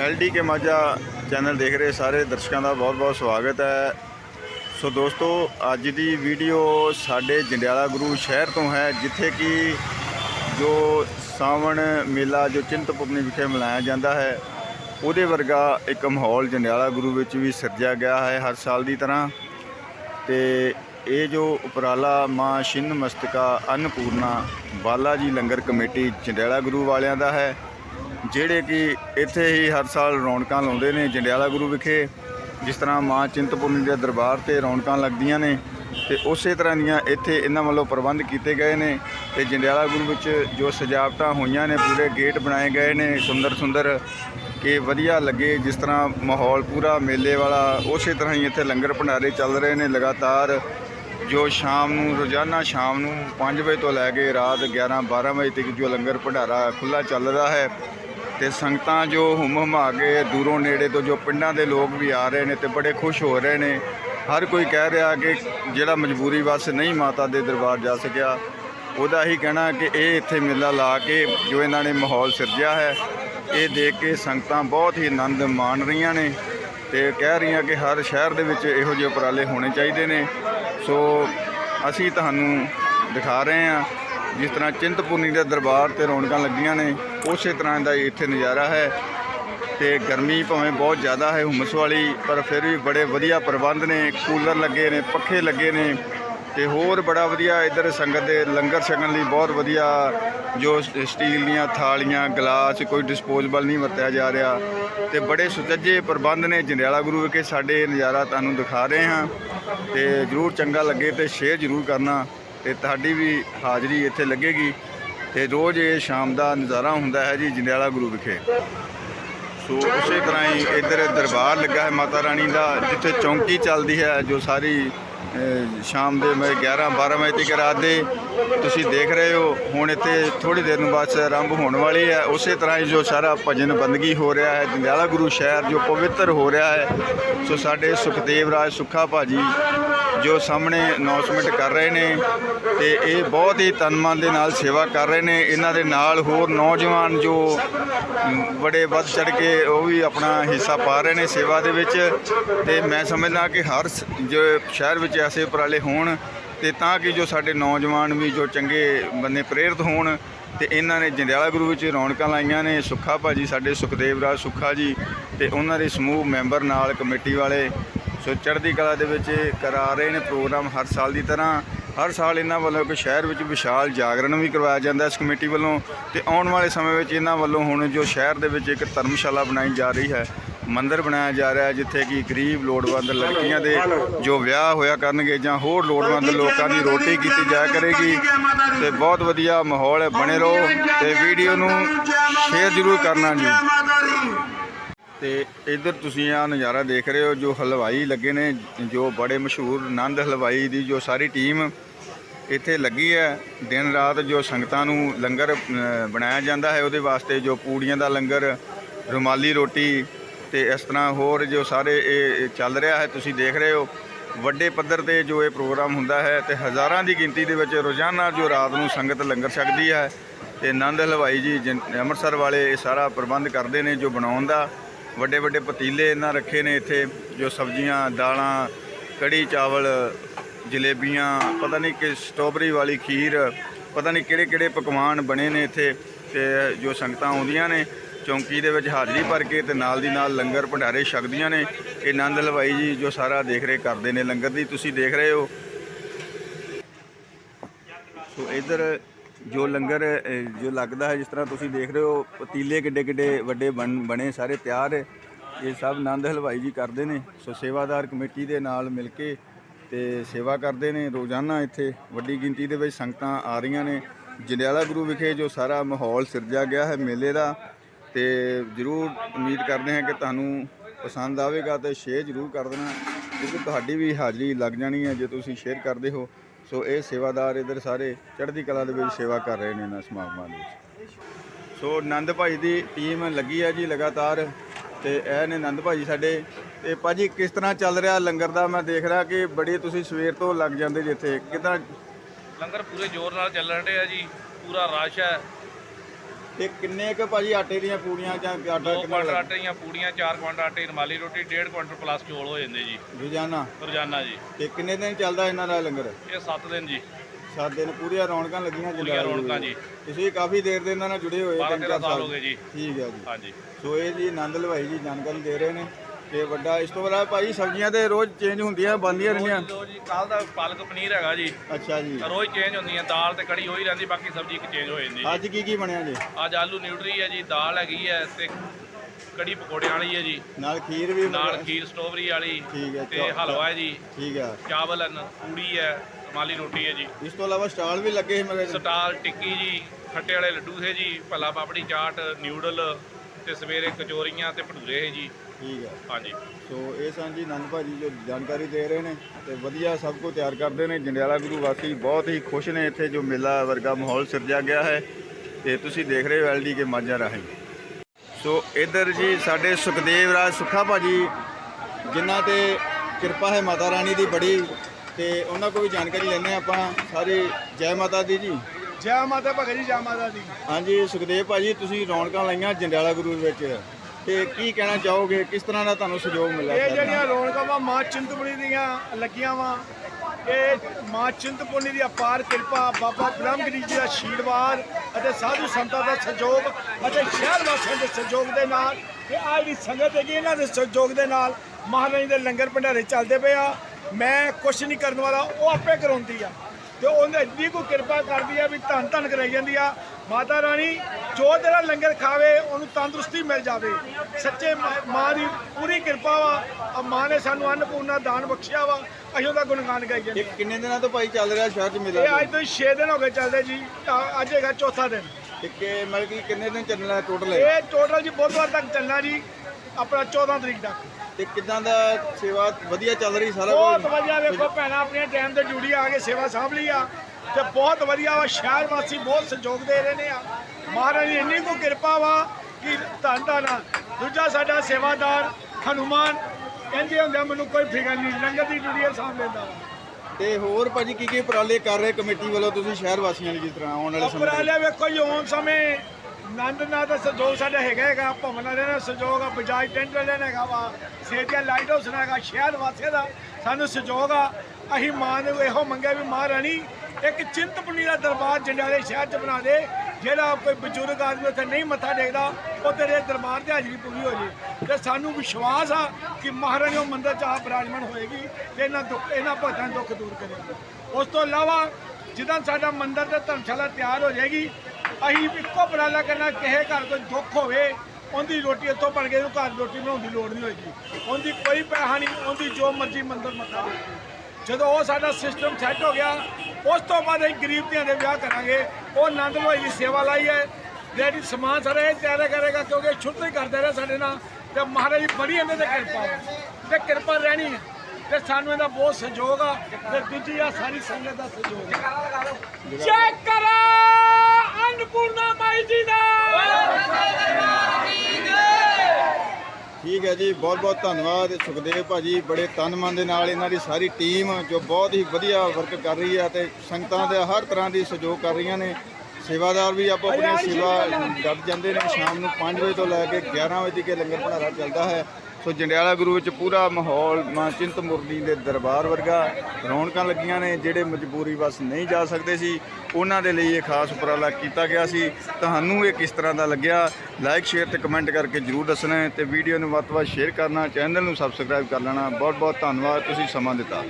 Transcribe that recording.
LD ਕੇ Majha channel ਦੇਖ ਰਹੇ ਸਾਰੇ ਦਰਸ਼ਕਾਂ ਦਾ ਬਹੁਤ-ਬਹੁਤ ਸਵਾਗਤ ਹੈ। ਸੋ ਦੋਸਤੋ, ਅੱਜ ਦੀ ਵੀਡੀਓ ਸਾਡੇ ਜੰਡਿਆਲਾ ਗੁਰੂ ਸ਼ਹਿਰ ਤੋਂ ਹੈ, ਜਿੱਥੇ ਕਿ ਜੋ ਸਾਵਣ ਮੇਲਾ, ਜੋ ਚਿੰਤਪੁਰਨੀ ਵਿਖੇ ਮਨਾਇਆ ਜਾਂਦਾ ਹੈ, ਉਹਦੇ ਵਰਗਾ ਇੱਕ ਮਾਹੌਲ ਜੰਡਿਆਲਾ ਗੁਰੂ ਵਿੱਚ ਵੀ ਸਿਰਜਿਆ ਗਿਆ ਹੈ ਹਰ ਸਾਲ ਦੀ ਤਰ੍ਹਾਂ। ਤੇ ਇਹ ਜੋ ਉਪਰਾਲਾ ਮਾਂ ਛਿੰਨ ਮਸਤਕਾ ਅੰਨਪੂਰਨਾ ਬਾਲਾ ਜੀ ਲੰਗਰ ਕਮੇਟੀ ਜੰਡਿਆਲਾ ਗੁਰੂ ਵਾਲਿਆਂ ਦਾ ਹੈ ਜਿਹੜੇ ਕਿ ਇੱਥੇ ਹੀ ਹਰ ਸਾਲ ਰੌਣਕਾਂ ਲਾਉਂਦੇ ਨੇ ਜੰਡਿਆਲਾ ਗੁਰੂ ਵਿਖੇ, ਜਿਸ ਤਰ੍ਹਾਂ ਮਾਂ ਚਿੰਤਪੁਰਨੀ ਦੇ ਦਰਬਾਰ ਤੇ ਰੌਣਕਾਂ ਲੱਗਦੀਆਂ ਨੇ ਤੇ ਉਸੇ ਤਰ੍ਹਾਂ ਦੀਆਂ ਇੱਥੇ ਇਹਨਾਂ ਵੱਲੋਂ ਪ੍ਰਬੰਧ ਕੀਤੇ ਗਏ ਨੇ ਤੇ ਜੰਡਿਆਲਾ ਗੁਰੂ ਵਿੱਚ ਜੋ ਸਜਾਵਟਾਂ ਹੋਈਆਂ ਨੇ, ਪੂਰੇ ਗੇਟ ਬਣਾਏ ਗਏ ਨੇ, ਸੁੰਦਰ ਸੁੰਦਰ ਕਿ ਵਧੀਆ ਲੱਗੇ ਜਿਸ ਤਰ੍ਹਾਂ ਮਾਹੌਲ ਪੂਰਾ ਮੇਲੇ ਵਾਲਾ, ਉਸੇ ਤਰ੍ਹਾਂ ਹੀ ਇੱਥੇ ਲੰਗਰ ਭੰਡਾਰੇ ਚੱਲ ਰਹੇ ਨੇ ਲਗਾਤਾਰ। ਜੋ ਸ਼ਾਮ ਨੂੰ, ਰੋਜ਼ਾਨਾ ਸ਼ਾਮ ਨੂੰ 5 ਵਜੇ ਤੋਂ ਲੈ ਕੇ ਰਾਤ 11 12 ਵਜੇ ਤੱਕ ਜੋ ਲੰਗਰ ਭੰਡਾਰਾ ਖੁੱਲਾ ਚੱਲਦਾ ਹੈ ਤੇ ਸੰਗਤਾਂ ਜੋ ਹੁਮ ਹੁਮਾ ਕੇ ਦੂਰੋਂ ਨੇੜੇ ਤੋਂ ਜੋ ਪਿੰਡਾਂ ਦੇ ਲੋਕ ਵੀ ਆ ਰਹੇ ਨੇ ਤੇ ਬੜੇ ਖੁਸ਼ ਹੋ ਰਹੇ ਨੇ। ਹਰ ਕੋਈ ਕਹਿ ਰਿਹਾ ਕਿ ਜਿਹੜਾ ਮਜਬੂਰੀ ਵਸ ਨਹੀਂ ਮਾਤਾ ਦੇ ਦਰਬਾਰ ਜਾ ਸਕਿਆ, ਉਹਦਾ ਹੀ ਕਹਿਣਾ ਕਿ ਇਹ ਇੱਥੇ ਮੇਲਾ ਲਾ ਕੇ ਜੋ ਇਹਨਾਂ ਨੇ ਮਾਹੌਲ ਸਿਰਜਿਆ ਹੈ, ਇਹ ਦੇਖ ਕੇ ਸੰਗਤਾਂ ਬਹੁਤ ਹੀ ਆਨੰਦ ਮਾਣ ਰਹੀਆਂ ਨੇ ਤੇ ਕਹਿ ਰਹੀਆਂ ਕਿ ਹਰ ਸ਼ਹਿਰ ਦੇ ਵਿੱਚ ਇਹੋ ਜਿਹੇ ਉਪਰਾਲੇ ਹੋਣੇ ਚਾਹੀਦੇ ਨੇ। ਸੋ ਅਸੀਂ ਤੁਹਾਨੂੰ ਦਿਖਾ ਰਹੇ ਹਾਂ ਜਿਸ ਤਰ੍ਹਾਂ ਚਿੰਤਪੁਰਨੀ ਦੇ ਦਰਬਾਰ ਤੇ ਰੌਣਕਾਂ ਲੱਗੀਆਂ ਨੇ। ਉਸੇ ਤਰ੍ਹਾਂ ਦਾ ਇੱਥੇ ਨਜ਼ਾਰਾ ਹੈ ਤੇ ਗਰਮੀ ਭਾਵੇਂ ਬਹੁਤ ਜ਼ਿਆਦਾ ਹੈ, ਹੁਮਸ ਵਾਲੀ, ਪਰ ਫਿਰ ਵੀ ਬੜੇ ਵਧੀਆ ਪ੍ਰਬੰਧ ਨੇ, ਕੂਲਰ ਲੱਗੇ ਨੇ, ਪੱਖੇ ਲੱਗੇ ਨੇ ਤੇ ਹੋਰ ਬੜਾ ਵਧੀਆ ਇੱਧਰ ਸੰਗਤ ਦੇ ਲੰਗਰ ਛਕਣ ਲਈ ਬਹੁਤ ਵਧੀਆ ਜੋ ਸਟੀਲ ਦੀਆਂ ਥਾਲੀਆਂ, ਗਲਾਸ, ਕੋਈ ਡਿਸਪੋਜ਼ੇਬਲ ਨਹੀਂ ਵਰਤਿਆ ਜਾ ਰਿਹਾ ਤੇ ਬੜੇ ਸੁਚੱਜੇ ਪ੍ਰਬੰਧ ਨੇ। ਜੰਡਿਆਲਾ ਗੁਰੂ ਵਿਖੇ ਸਾਡੇ ਨਜ਼ਾਰਾ ਤੁਹਾਨੂੰ ਦਿਖਾ ਰਹੇ ਹਾਂ ਤੇ ਜਰੂਰ ਚੰਗਾ ਲੱਗੇ ਤੇ ਸ਼ੇਅਰ ਜਰੂਰ ਕਰਨਾ ਤੇ ਤੁਹਾਡੀ ਵੀ ਹਾਜ਼ਰੀ ਇੱਥੇ ਲੱਗੇਗੀ। ਤੇ ਰੋਜ਼ ਇਹ ਸ਼ਾਮ ਦਾ ਨਜ਼ਾਰਾ ਹੁੰਦਾ ਹੈ ਜੀ ਜੰਡਿਆਲਾ ਗੁਰੂ ਵਿਖੇ। ਸੋ ਉਸੇ ਤਰ੍ਹਾਂ ਹੀ ਇੱਧਰ ਦਰਬਾਰ ਲੱਗਾ ਹੈ ਮਾਤਾ ਰਾਣੀ ਦਾ, ਜਿੱਥੇ ਚੌਂਕੀ ਚੱਲਦੀ ਹੈ, ਜੋ ਸਾਰੀ ਸ਼ਾਮ ਦੇ ਮੈਂ 11 12 ਵਜੇ ਤੱਕ ਰਾਤ ਦੇ ਤੁਸੀਂ ਦੇਖ ਰਹੇ ਹੋ। ਹੁਣ ਇੱਥੇ ਥੋੜੀ ਦੇਰ ਨੂੰ ਬਾਅਦ ਆਰੰਭ ਹੋਣ ਵਾਲੀ ਹੈ। ਉਸੇ ਤਰ੍ਹਾਂ ਹੀ ਜੋ ਸਾਰਾ ਭਜਨ ਬੰਦਗੀ ਹੋ ਰਿਹਾ ਹੈ ਜੰਡਿਆਲਾ ਗੁਰੂ ਸ਼ਹਿਰ ਜੋ ਪਵਿੱਤਰ ਹੋ ਰਿਹਾ ਹੈ, ਸੋ ਸਾਡੇ ਸੁਖਦੇਵ ਰਾਜ ਸੁੱਖਾ ਭਾਜੀ ਜੋ ਸਾਹਮਣੇ ਅਨਾਉਂਸਮੈਂਟ ਕਰ ਰਹੇ ਨੇ ਤੇ ਇਹ ਬਹੁਤ ਹੀ ਤਨ ਮਨ ਦੇ ਨਾਲ ਸੇਵਾ ਕਰ ਰਹੇ ਨੇ। ਇਹਨਾਂ ਦੇ ਨਾਲ ਹੋਰ ਨੌਜਵਾਨ ਜੋ ਬੜੇ ਵੱਧ ਚੜ ਕੇ ਉਹ ਵੀ ਆਪਣਾ ਹਿੱਸਾ ਪਾ ਰਹੇ ਨੇ ਸੇਵਾ ਦੇ ਵਿੱਚ। ਤੇ ਮੈਂ ਸਮਝਦਾ ਕਿ ਹਰ ਸ- ਜੋ ਸ਼ਹਿਰ ਵਿੱਚ ਐਸੇ ਉਪਰਾਲੇ ਹੋਣ ਤੇ ਤਾਂ ਕਿ ਜੋ ਸਾਡੇ ਨੌਜਵਾਨ ਵੀ ਜੋ ਚੰਗੇ ਬੰਦੇ ਪ੍ਰੇਰਿਤ ਹੋਣ ਤੇ ਇਹਨਾਂ ਨੇ ਜੰਡਿਆਲਾ ਗੁਰੂ ਵਿੱਚ ਰੌਣਕਾਂ ਲਾਈਆਂ ਨੇ, ਸੁੱਖਾ ਭਾਜੀ ਸਾਡੇ ਸੁਖਦੇਵ ਰਾਜ ਸੁੱਖਾ ਜੀ ਤੇ ਉਹਨਾਂ ਦੇ ਸਮੂਹ ਮੈਂਬਰ ਨਾਲ ਕਮੇਟੀ ਵਾਲੇ, ਸੋ ਚੜ੍ਹਦੀ ਕਲਾ ਦੇ ਵਿੱਚ ਕਰਾ ਰਹੇ ਨੇ ਪ੍ਰੋਗਰਾਮ ਹਰ ਸਾਲ ਦੀ ਤਰ੍ਹਾਂ। ਹਰ ਸਾਲ ਇਹਨਾਂ ਵੱਲੋਂ ਇੱਕ ਸ਼ਹਿਰ ਵਿੱਚ ਵਿਸ਼ਾਲ ਜਾਗਰਣ ਵੀ ਕਰਵਾਇਆ ਜਾਂਦਾ ਇਸ ਕਮੇਟੀ ਵੱਲੋਂ ਤੇ ਆਉਣ ਵਾਲੇ ਸਮੇਂ ਵਿੱਚ ਇਹਨਾਂ ਵੱਲੋਂ ਹੁਣ ਜੋ ਸ਼ਹਿਰ ਦੇ ਵਿੱਚ ਇੱਕ ਧਰਮਸ਼ਾਲਾ ਬਣਾਈ ਜਾ ਰਹੀ ਹੈ ਮੰਦਿਰ ਬਣਾਇਆ ਜਾ ਰਿਹਾ ਹੈ ਜਿੱਥੇ ਕਿ ਗਰੀਬ ਲੋੜਵੰਦ ਲੜਕੀਆਂ ਦੇ ਜੋ ਵਿਆਹ ਹੋਇਆ ਕਰਨਗੇ ਜਾਂ ਹੋਰ ਲੋੜਵੰਦ ਲੋਕਾਂ ਦੀ ਰੋਟੀ ਕੀਤੀ ਜਾਇਆ ਕਰੇਗੀ ਤੇ ਬਹੁਤ ਵਧੀਆ ਮਾਹੌਲ ਹੈ ਬਣੇ ਰਹੋ ਤੇ ਵੀਡੀਓ ਨੂੰ ਸ਼ੇਅਰ ਜ਼ਰੂਰ ਕਰਨਾ ਜੀ। ਤੇ ਇੱਧਰ ਤੁਸੀਂ ਆ ਨਜ਼ਾਰਾ ਦੇਖ ਰਹੇ ਹੋ ਜੋ ਹਲਵਾਈ ਲੱਗੇ ਨੇ ਜੋ ਬੜੇ ਮਸ਼ਹੂਰ ਆਨੰਦ ਹਲਵਾਈ ਦੀ ਜੋ ਸਾਰੀ ਟੀਮ ਇੱਥੇ ਲੱਗੀ ਹੈ। ਦਿਨ ਰਾਤ ਜੋ ਸੰਗਤਾਂ ਨੂੰ ਲੰਗਰ ਬਣਾਇਆ ਜਾਂਦਾ ਹੈ ਉਹਦੇ ਵਾਸਤੇ ਜੋ ਪੂੜੀਆਂ ਦਾ ਲੰਗਰ ਰੁਮਾਲੀ ਰੋਟੀ ਤੇ ਇਸ ਤਰ੍ਹਾਂ ਹੋਰ ਜੋ ਸਾਰੇ ਇਹ ਚੱਲ ਰਿਹਾ ਹੈ, ਤੁਸੀਂ ਦੇਖ ਰਹੇ ਹੋ। ਵੱਡੇ ਪੱਧਰ ਤੇ ਜੋ ਇਹ ਪ੍ਰੋਗਰਾਮ ਹੁੰਦਾ ਹੈ ਤੇ ਹਜ਼ਾਰਾਂ ਦੀ ਗਿਣਤੀ ਦੇ ਵਿੱਚ ਰੋਜ਼ਾਨਾ ਜੋ ਰਾਤ ਨੂੰ ਸੰਗਤ ਲੰਗਰ ਛਕਦੀ ਹੈ ਤੇ ਆਨੰਦ ਹਲਵਾਈ ਜੀ, ਜਨ- ਅੰਮ੍ਰਿਤਸਰ ਵਾਲੇ ਇਹ ਸਾਰਾ ਪ੍ਰਬੰਧ ਕਰਦੇ ਨੇ ਜੋ ਬਣਾਉਣ ਦਾ। ਵੱਡੇ ਵੱਡੇ ਪਤੀਲੇ ਇਹਨਾਂ ਰੱਖੇ ਨੇ ਇੱਥੇ, ਜੋ ਸਬਜ਼ੀਆਂ, ਦਾਲਾਂ, ਕੜੀ, ਚਾਵਲ, ਜਲੇਬੀਆਂ, ਪਤਾ ਨਹੀਂ ਕਿ ਸਟ੍ਰਾਬੇਰੀ ਵਾਲੀ ਖੀਰ, ਪਤਾ ਨਹੀਂ ਕਿਹੜੇ ਕਿਹੜੇ ਪਕਵਾਨ ਬਣੇ ਨੇ ਇੱਥੇ ਤੇ ਜੋ ਸੰਗਤਾਂ ਆਉਂਦੀਆਂ ਨੇ। ਚੌਂਕੀ ਦੇ ਵਿੱਚ ਹਾਜ਼ਰੀ ਭਰ ਕੇ ਤੇ ਨਾਲ ਦੀ ਨਾਲ ਲੰਗਰ ਭੰਡਾਰੇ ਛਕਦੀਆਂ ਨੇ। ਇਹ ਨੰਦ ਹਲਵਾਈ ਜੀ ਜੋ ਸਾਰਾ ਦੇਖ ਰੇਖ ਕਰਦੇ ਨੇ। ਲੰਗਰ ਦੀ ਤੁਸੀਂ ਦੇਖ ਰਹੇ ਹੋ। ਸੋ ਇਧਰ ਜੋ ਲੰਗਰ ਜੋ ਲੱਗਦਾ ਹੈ, ਜਿਸ ਤਰ੍ਹਾਂ ਤੁਸੀਂ ਦੇਖ ਰਹੇ ਹੋ, ਪਤੀਲੇ ਕਿੱਡੇ ਕਿੱਡੇ ਵੱਡੇ ਬਣ, ਬਣੇ, ਸਾਰੇ ਤਿਆਰ। ਹੈ। ਇਹ ਸਭ ਨੰਦ ਹਲਵਾਈ ਜੀ ਕਰਦੇ ਨੇ। ਸੋ ਸੇਵਾਦਾਰ ਕਮੇਟੀ ਦੇ ਨਾਲ ਮਿਲ ਕੇ ਤੇ ਸੇਵਾ ਕਰਦੇ ਨੇ। ਰੋਜ਼ਾਨਾ ਇੱਥੇ ਵੱਡੀ ਗਿਣਤੀ ਦੇ ਵਿੱਚ ਸੰਗਤਾਂ ਆ ਰਹੀਆਂ ਨੇ। ਜੰਡਿਆਲਾ ਗੁਰੂ ਵਿਖੇ ਜੋ ਸਾਰਾ ਮਾਹੌਲ ਸਿਰਜਿਆ ਗਿਆ ਹੈ ਮੇਲੇ ਦਾ। ਤੇ ਜ਼ਰੂਰ ਉਮੀਦ ਕਰਦੇ ਹਾਂ ਕਿ ਤੁਹਾਨੂੰ ਪਸੰਦ ਆਵੇਗਾ ਤੇ ਸ਼ੇਅਰ ਜ਼ਰੂਰ ਕਰ ਦੇਣਾ, ਕਿਉਂਕਿ ਤੁਹਾਡੀ ਵੀ ਹਾਜ਼ਰੀ ਲੱਗ ਜਾਣੀ ਹੈ ਜੇ ਤੁਸੀਂ ਸ਼ੇਅਰ ਕਰਦੇ ਹੋ। ਸੋ ਇਹ ਸੇਵਾਦਾਰ ਇਧਰ ਸਾਰੇ ਚੜ੍ਹਦੀ ਕਲਾ ਦੇ ਵਿੱਚ ਸੇਵਾ ਕਰ ਰਹੇ ਨੇ ਇਹਨਾਂ ਸਮਾਗਮਾਂ ਦੇ ਵਿੱਚ। ਸੋ ਆਨੰਦ ਭਾਈ ਦੀ ਟੀਮ ਲੱਗੀ ਹੈ ਜੀ ਲਗਾਤਾਰ, ਤੇ ਇਹ ਨੇ ਆਨੰਦ ਭਾਜੀ ਸਾਡੇ। ਤੇ ਭਾਜੀ, ਕਿਸ ਤਰ੍ਹਾਂ ਚੱਲ ਰਿਹਾ ਲੰਗਰ ਦਾ? ਮੈਂ ਦੇਖ ਰਿਹਾ ਕਿ ਬੜੀ ਤੁਸੀਂ ਸਵੇਰ ਤੋਂ ਲੱਗ ਜਾਂਦੇ ਜਿੱਥੇ। ਕਿਦਾਂ? ਲੰਗਰ ਪੂਰੇ ਜ਼ੋਰ ਨਾਲ ਚੱਲਣ ਡਿਆ ਜੀ, ਪੂਰਾ ਰਸ਼ ਹੈ। ਤੇ ਕਿੰਨੇ ਕੁ ਭਾਜੀ ਆਟੇ ਦੀਆਂ ਪੂੜੀਆਂ ਜਾਂ ਆਟਾ ਦੋ ਕਿੰਨਾ ਕੁਆਂਟਲ? ਆਟੇ ਦੀਆਂ ਪੂੜੀਆਂ ਚਾਰ ਕੁਆਂਟਲ ਆਟੇ ਦੀ ਰੁਮਾਲੀ ਰੋਟੀ ਡੇਢ ਕੁਆਂਟਲ ਪਲੱਸ ਚੌਲ ਹੋ ਜਾਂਦੇ ਜੀ। ਰੋਜ਼ਾਨਾ? ਰੋਜ਼ਾਨਾ ਜੀ। ਤੇ ਕਿੰਨੇ ਦਿਨ ਚੱਲਦਾ ਇਹਨਾਂ ਦਾ ਲੰਗਰ? ਇਹ 7 ਦਿਨ ਜੀ। ਸੱਤ ਦਿਨ ਪੂਰੀਆਂ ਰੌਣਕਾਂ ਲੱਗੀਆਂ ਪੂਰੀਆਂ ਜੰਡਿਆਲਾ ਰੌਣਕਾਂ ਜੀ। ਤੁਸੀਂ ਕਾਫੀ ਦੇਰ ਦੇ ਇਹਨਾਂ ਨਾਲ ਜੁੜੇ ਹੋਏ 12 ਤਿੰਨ 13 ਚਾਰ ਸਾਲ ਹੋ ਗਏ ਜੀ। ਠੀਕ ਹੈ ਜੀ। ਹਾਂਜੀ। ਸੋ ਇਹ ਜੀ ਆਨੰਦ ਲਵਾਈ ਜੀ ਜਾਣਕਾਰੀ ਦੇ ਰਹੇ ਨੇ। ਤੇ ਵੱਡਾ ਇਸ ਤੋਂ ਬਾਅਦ ਭਾਈ ਸਬਜ਼ੀਆਂ ਤੇ ਰੋਜ਼ ਚੇਂਜ ਹੁੰਦੀਆਂ ਬਣਦੀਆਂ ਰਹਿੰਦੀਆਂ ਜੀ ਕੱਲ ਦਾ ਪਾਲਕ ਪਨੀਰ ਹੈਗਾ ਜੀ। ਅੱਛਾ ਜੀ। ਰੋਜ਼ ਚੇਂਜ ਹੁੰਦੀਆਂ ਦਾਲ ਤੇ ਕੜੀ ਹੋਈ ਰਹਿੰਦੀ ਬਾਕੀ ਸਬਜ਼ੀ ਇੱਕ ਚੇਂਜ ਹੋ ਜਾਂਦੀ ਅੱਜ ਕੀ ਕੀ ਬਣਿਆ ਜੀ? ਅੱਜ ਆਲੂ ਨਿਊਟਰੀ ਹੈ ਜੀ ਦਾਲ ਹੈਗੀ ਹੈ ਤੇ ਕੜੀ ਪਕੌੜਿਆਂ ਵਾਲੀ ਹੈ ਜੀ। ਨਾਲ ਖੀਰ ਵੀ ਨਾਲ ਖੀਰ ਸਟ੍ਰਾਬੇਰੀ ਵਾਲੀ ਠੀਕ ਹੈ, ਤੇ ਹਲਵਾ ਹੈ ਜੀ। ਠੀਕ ਹੈ ਚਾਵਲ ਹਨ ਪੂੜੀ ਹੈ ਰੁਮਾਲੀ ਰੋਟੀ ਹੈ ਜੀ। ਇਸ ਤੋਂ ਇਲਾਵਾ ਸਟਾਲ ਵੀ ਲੱਗੇ ਸੀ ਮੇਰੇ ਸਟਾਲ ਟਿੱਕੀ ਜੀ ਖੱਟੇ ਵਾਲੇ ਲੱਡੂ ਹੈ ਜੀ ਭੱਲਾ ਪਾਪੜੀ ਚਾਟ ਨਿਊਡਲ ਤੇ ਸਵੇਰੇ ਕਚੋਰੀਆਂ ਤੇ ਭਟੂਰੇ ਹੈ ਜੀ। ਠੀਕ ਹੈ ਹਾਂਜੀ। ਸੋ ਇਹ ਸਨ ਜੀ ਨੰਦ ਭਾਜੀ ਜੋ ਜਾਣਕਾਰੀ ਦੇ ਰਹੇ ਨੇ ਤੇ ਵਧੀਆ ਸਭ ਕੁਝ ਤਿਆਰ ਕਰਦੇ ਨੇ। ਜੰਡਿਆਲਾ ਗੁਰੂ ਵਾਸੀ ਬਹੁਤ ਹੀ ਖੁਸ਼ ਨੇ ਇੱਥੇ ਜੋ ਮੇਲਾ ਵਰਗਾ ਮਾਹੌਲ ਸਿਰਜਿਆ ਗਿਆ ਹੈ ਤੇ ਤੁਸੀਂ ਦੇਖ ਰਹੇ ਹੋ ਐਲਡੀ ਕੇ ਮਾਝਾ ਰਾਹੀਂ। ਸੋ ਇੱਧਰ ਜੀ ਸਾਡੇ ਸੁਖਦੇਵ ਰਾਜ ਸੁੱਖਾ ਭਾਜੀ ਜਿਨ੍ਹਾਂ ਤੇ ਕਿਰਪਾ ਹੈ ਮਾਤਾ ਰਾਣੀ ਦੀ ਬੜੀ ਤੇ ਉਹਨਾਂ ਕੋਲ ਵੀ ਜਾਣਕਾਰੀ ਲੈਣੇ ਆਪਾਂ। ਸਾਰੀ ਜੈ ਮਾਤਾ ਦੀ ਜੀ। ਜੈ ਮਾਤਾ ਭਗਤ ਜੀ ਜੈ ਮਾਤਾ ਦੀ। ਹਾਂਜੀ ਸੁਖਦੇਵ ਭਾਜੀ ਤੁਸੀਂ ਰੌਣਕਾਂ ਲਾਈਆਂ ਜੰਡਿਆਲਾ ਗੁਰੂ ਵਿੱਚ। ਤੇ ਕੀ ਕਹਿਣਾ ਚਾਹੋਗੇ? ਕਿਸ ਤਰ੍ਹਾਂ ਦਾ ਤੁਹਾਨੂੰ ਸਹਿਯੋਗ ਮਿਲਿਆ ਇਹ ਜਿਹੜੀਆਂ ਰੌਣਕਾਂ ਵਾ ਮਾਂ ਚਿੰਤਪੁਰਨੀ ਦੀਆਂ ਲੱਗੀਆਂ ਵਾ। ਇਹ ਮਾਂ ਚਿੰਤਪੁਰਨੀ ਦੀ ਅਪਾਰ ਕਿਰਪਾ ਬਾਬਾ ਬ੍ਰਹਮਗਿਰੀ ਜੀ ਦਾ ਆਸ਼ੀਰਵਾਦ ਅਤੇ ਸਾਧੂ ਸੰਤਾਂ ਦਾ ਸਹਿਯੋਗ ਅਤੇ ਸ਼ਹਿਰ ਵਾਸੀਆਂ ਦੇ ਸਹਿਯੋਗ ਦੇ ਨਾਲ ਤੇ ਆ ਜਿਹੜੀ ਸੰਗਤ ਹੈਗੀ ਇਹਨਾਂ ਦੇ ਸਹਿਯੋਗ ਦੇ ਨਾਲ ਮਹਾਰਾਣੀ ਦੇ ਲੰਗਰ ਭੰਡਾਰੇ ਚੱਲਦੇ ਪਏ ਆ। ਮੈਂ ਕੁਛ ਨਹੀਂ ਕਰਨ ਵਾਲਾ ਉਹ ਆਪੇ ਕਰਾਉਂਦੀ ਆ। ਤੇ ਉਹਨੇ ਇੰਨੀ ਕੋ ਕਿਰਪਾ ਕਰਦੀ ਆ ਵੀ ਧੰਨ ਧੰਨ ਕਰਾਈ ਜਾਂਦੀ ਆ। ਮਾਤਾ ਰਾਣੀ ਜੋ ਤੇਰਾ ਲੰਗਰ ਖਾਵੇ ਉਹਨੂੰ ਤੰਦਰੁਸਤੀ ਮਿਲ ਜਾਵੇ। ਸੱਚੇ ਮਾ- ਦੀ ਪੂਰੀ ਕਿਰਪਾ ਵਾ। ਆ ਮਾਂ ਨੇ ਸਾਨੂੰ ਅੰਨਪੂਰਨਾ ਦਾਨ ਬਖਸ਼ਿਆ ਵਾ। ਅਸੀਂ ਉਹਦਾ ਗੁਣਗਾਨ ਗਾਈ ਜਾਂਦੇ ਇਹ ਕਿੰਨੇ ਦਿਨਾਂ ਤੋਂ ਭਾਈ ਚੱਲ ਰਿਹਾ ਸ਼ਹਿਰ 'ਚ ਮੇਲਾ ਇਹ ਅੱਜ ਤੋਂ 6 ਦਿਨ ਹੋ ਗਏ ਚੱਲਦੇ ਜੀ। ਅੱਜ ਹੈਗਾ ਚੌਥਾ ਦਿਨ। ਕਿ ਮਤਲਬ ਕਿ ਕਿੰਨੇ ਦਿਨ ਚੱਲਣਾ ਟੋਟਲ ਇਹ ਟੋਟਲ ਜੀ ਬੁੱਧਵਾਰ ਤੱਕ ਚੱਲਣਾ ਜੀ। ਆਪਣਾ 14 ਤਰੀਕ ਤੱਕ। ਤੇ ਕਿਦਾਂ ਦਾ ਸੇਵਾ ਵਧੀਆ ਚੱਲ ਰਹੀ ਸਾਰਾ ਬਹੁਤ ਵਧੀਆ ਵੇਖੋ ਭੈਣਾਂ ਆਪਣੇ ਟਾਈਮ ਤੇ ਜੁੜੀ ਆ ਕੇ ਸੇਵਾ ਸਾਂਭ ਲਈ ਆ। ਤੇ ਬਹੁਤ ਵਧੀਆ ਵਾ ਸ਼ਹਿਰ ਵਾਸੀ ਬਹੁਤ ਸਹਿਯੋਗ ਦੇ ਰਹੇ ਨੇ ਆ ਮਹਾਰਾਜ ਦੀ ਇੰਨੀ ਕੋ ਕਿਰਪਾ ਵਾ ਕਿ ਧੰਨ ਧੰਨ। ਦੂਜਾ ਸਾਡਾ ਸੇਵਾਦਾਰ ਹਨੂਮਾਨ ਕਹਿੰਦੇ ਹੁੰਦੇ ਮੈਨੂੰ ਕੋਈ ਫਿਕਰ ਨਹੀਂ ਲੰਗਰ ਦੀ ਡਿਊਟੀ ਸਾਂਭ ਲੈਂਦਾ ਵਾ ਤੇ ਹੋਰ ਭਾਜੀ ਕੀ ਕੀ ਉਪਰਾਲੇ ਕਰ ਰਹੇ ਕਮੇਟੀ ਵੱਲੋਂ ਤੁਸੀਂ ਸ਼ਹਿਰ ਵਾਸੀਆਂ ਲਈ ਜਿਸ ਤਰ੍ਹਾਂ ਆਉਣ ਵਾਲੇ ਸਮੇਂ? ਉਪਰਾਲੇ ਵੇਖੋ ਜੀ ਆਉਣ ਸਮੇਂ ਨੰਦ ਨਾਲ ਦਾ ਸਹਿਯੋਗ ਸਾਡਾ ਹੈਗਾ ਹੈਗਾ, ਭਵਨ ਵਾਲਿਆਂ ਦਾ ਸਹਿਯੋਗ ਆ, ਬਜਾਜ ਟੈਂਟ ਵਾਲੇ ਦਾ ਹੈਗਾ ਵਾ, ਸੇਤੀਆ ਲਾਈਟ ਹਾਊਸ ਦਾ ਹੈਗਾ, ਸ਼ਹਿਰ ਵਾਸੀਆਂ ਦਾ ਸਾਨੂੰ ਸਹਿਯੋਗ ਆ। ਅਸੀਂ ਮਾਂ ਨੂੰ ਇਹੋ ਮੰਗਿਆ ਵੀ ਮਹਾਰਾਣੀ, ਇੱਕ ਚਿੰਤਪੁਰਨੀ ਦਾ ਦਰਬਾਰ ਜੰਡਿਆਲੇ ਸ਼ਹਿਰ 'ਚ ਬਣਾ ਦੇ, ਜਿਹੜਾ ਕੋਈ ਬਜ਼ੁਰਗ ਆਦਮੀ ਉੱਥੇ ਨਹੀਂ ਮੱਥਾ ਟੇਕਦਾ, ਉਹ ਤੇਰੇ ਦਰਬਾਰ ਤੇ ਹਾਜ਼ਰੀ ਪੂਰੀ ਹੋ ਜੇ। ਤੇ ਸਾਨੂੰ ਵਿਸ਼ਵਾਸ ਆ ਕਿ ਮਹਾਰਾਣੀ ਉਹ ਮੰਦਰ 'ਚ ਆ ਬਰਾਜਮਾਨ ਹੋਏਗੀ ਤੇ ਇਹਨਾਂ ਦੁੱਖ, ਇਹਨਾਂ ਭਗਤਾਂ ਦੇ ਦੁੱਖ ਦੂਰ ਕਰੇਗੀ। ਉਸ ਤੋਂ ਇਲਾਵਾ, ਜਿੱਦਾਂ ਸਾਡਾ ਮੰਦਰ ਤੇ ਧਰਮਸ਼ਾਲਾ ਤਿਆਰ ਹੋ ਜਾਏਗੀ ਅਸੀਂ ਇੱਕੋ ਉਪਰਾਲਾ ਕਰਨਾ, ਕਿਸੇ ਘਰ ਕੋਈ ਦੁੱਖ ਹੋਵੇ, ਉਹਦੀ ਰੋਟੀ ਇੱਥੋਂ ਬਣ ਕੇ ਉਹਨੂੰ ਘਰ ਰੋਟੀ ਬਣਾਉਣ ਦੀ ਲੋੜ ਨਹੀਂ ਹੋਏਗੀ। ਉਹਦੀ ਕੋਈ ਪੈਸਾ ਨਹੀਂ, ਉਹਦੀ ਜੋ ਮਰਜ਼ੀ ਮੰਦਰ ਮੱਥਾ ਜਦੋਂ ਉਹ ਸਾਡਾ ਸਿਸਟਮ ਸੈੱਟ ਹੋ ਗਿਆ, ਉਸ ਤੋਂ ਬਾਅਦ ਅਸੀਂ ਗਰੀਬ ਧੀਆਂ ਦੇ ਵਿਆਹ ਕਰਾਂਗੇ। ਉਹ ਆਨੰਦ ਭਾਈ ਦੀ ਸੇਵਾ ਲਈ ਹੈ। ਜਿਹੜੀ ਸਮਾਨ ਸਾਰੇ ਇਹ ਤਿਆਰ ਕਰੇਗਾ, ਕਿਉਂਕਿ ਸ਼ੁਰੂ ਹੀ ਕਰਦੇ ਰਹੇ ਸਾਡੇ ਨਾਲ। ਤੇ ਮਹਾਰਾਜ ਦੀ ਬੜੀ ਇਹਨਾਂ ਤੇ ਕਿਰਪਾ ਤੇ ਕਿਰਪਾ ਰਹਿਣੀ ਹੈ। ਤੇ ਸਾਨੂੰ ਇਹਦਾ ਬਹੁਤ ਸਹਿਯੋਗ ਆ। ਤੇ ਦੂਜੀ ਆ, ਸਾਰੀ ਸੰਗਤ ਦਾ ਸਹਿਯੋਗ ਹੈ ਚੈੱਕ ਕਰੋ ਅੰਨਪੂਰਨਾ ਮਾਈ ਜੀ ਦਾ। ਠੀਕ ਹੈ ਜੀ, ਬਹੁਤ ਬਹੁਤ ਧੰਨਵਾਦ ਸੁਖਦੇਵ ਭਾਜੀ, ਬੜੇ ਤਨ ਮਨ ਦੇ ਨਾਲ ਇਹਨਾਂ ਦੀ ਸਾਰੀ ਟੀਮ ਜੋ ਬਹੁਤ ਹੀ ਵਧੀਆ ਵਰਕ ਕਰ ਰਹੀ ਹੈ ਤੇ ਸੰਗਤਾਂ ਦੇ ਹਰ ਤਰ੍ਹਾਂ ਦੀ ਸਹਿਯੋਗ ਕਰ ਰਹੀਆਂ ਨੇ। ਸੇਵਾਦਾਰ ਵੀ ਆਪੋ ਆਪਣੀ ਸੇਵਾ ਕਰ ਜਾਂਦੇ ਨੇ, ਸ਼ਾਮ ਨੂੰ 5 ਵਜੇ ਤੋਂ ਲੈ ਕੇ 11 ਵਜੇ ਤੱਕ ਲੰਗਰ ਭੰਡਾਰਾ ਚੱਲਦਾ ਹੈ। ਸੋ ਜੰਡਿਆਲਾ ਗੁਰੂ ਵਿੱਚ ਪੂਰਾ ਮਾਹੌਲ ਮਾਂ ਚਿੰਤ ਚਿੰਤਮੁਰਨੀ ਦੇ ਦਰਬਾਰ ਵਰਗਾ ਰੌਣਕਾਂ ਲੱਗੀਆਂ ਨੇ, ਜਿਹੜੇ ਮਜਬੂਰੀ ਬਸ ਨਹੀਂ ਜਾ ਸਕਦੇ ਸੀ। ਉਹਨਾਂ ਦੇ ਲਈ ਇਹ ਖਾਸ ਉਪਰਾਲਾ ਕੀਤਾ ਗਿਆ ਸੀ। ਤੁਹਾਨੂੰ ਇਹ ਕਿਸ ਤਰ੍ਹਾਂ ਦਾ ਲੱਗਿਆ? ਲਾਈਕ ਸ਼ੇਅਰ ਤੇ ਕਮੈਂਟ ਕਰਕੇ ਜਰੂਰ ਦੱਸਣਾ ਹੈ ਤੇ ਵੀਡੀਓ ਨੂੰ ਵੱਧ ਤੋਂ ਵੱਧ ਸ਼ੇਅਰ ਕਰਨਾ ਚੈਨਲ ਨੂੰ ਸਬਸਕ੍ਰਾਈਬ ਕਰ ਲੈਣਾ। ਬਹੁਤ ਬਹੁਤ ਧੰਨਵਾਦ। ਤੁਸੀਂ ਸਮਾਂ ਦਿੱਤਾ।